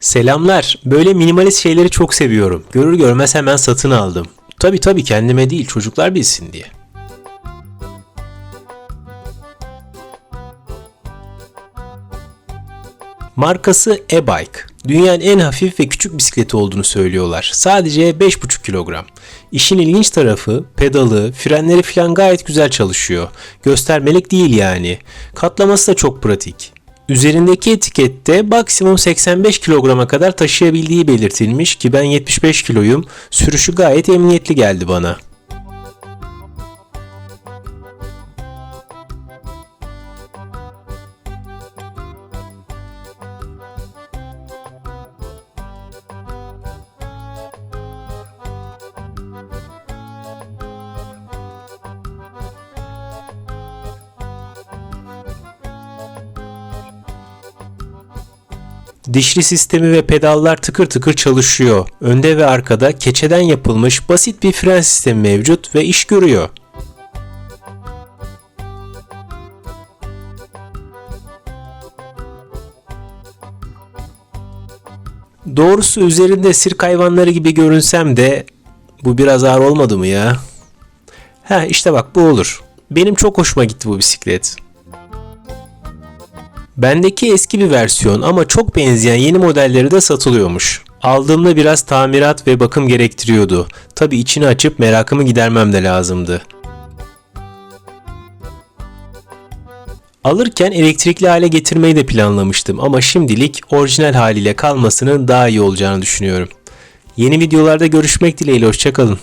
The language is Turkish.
Selamlar. Böyle minimalist şeyleri çok seviyorum. Görür görmez hemen satın aldım. Tabi tabi kendime değil çocuklar bilsin diye. Markası e-bike. Dünyanın en hafif ve küçük bisikleti olduğunu söylüyorlar. Sadece 5,5 kilogram. İşin ilginç tarafı pedalı, frenleri falan gayet güzel çalışıyor. Göstermelik değil yani. Katlaması da çok pratik. Üzerindeki etikette maksimum 85 kilograma kadar taşıyabildiği belirtilmiş ki ben 75 kiloyum. Sürüşü gayet emniyetli geldi bana. Dişli sistemi ve pedallar tıkır tıkır çalışıyor. Önde ve arkada keçeden yapılmış basit bir fren sistemi mevcut ve iş görüyor. Doğrusu üzerinde sirk hayvanları gibi görünsem de bu biraz ağır olmadı mı ya? Ha işte bak bu olur. Benim çok hoşuma gitti bu bisiklet. Bendeki eski bir versiyon ama çok benzeyen yeni modelleri de satılıyormuş. Aldığımda biraz tamirat ve bakım gerektiriyordu. Tabi içini açıp merakımı gidermem de lazımdı. Alırken elektrikli hale getirmeyi de planlamıştım ama şimdilik orijinal haliyle kalmasının daha iyi olacağını düşünüyorum. Yeni videolarda görüşmek dileğiyle hoşçakalın.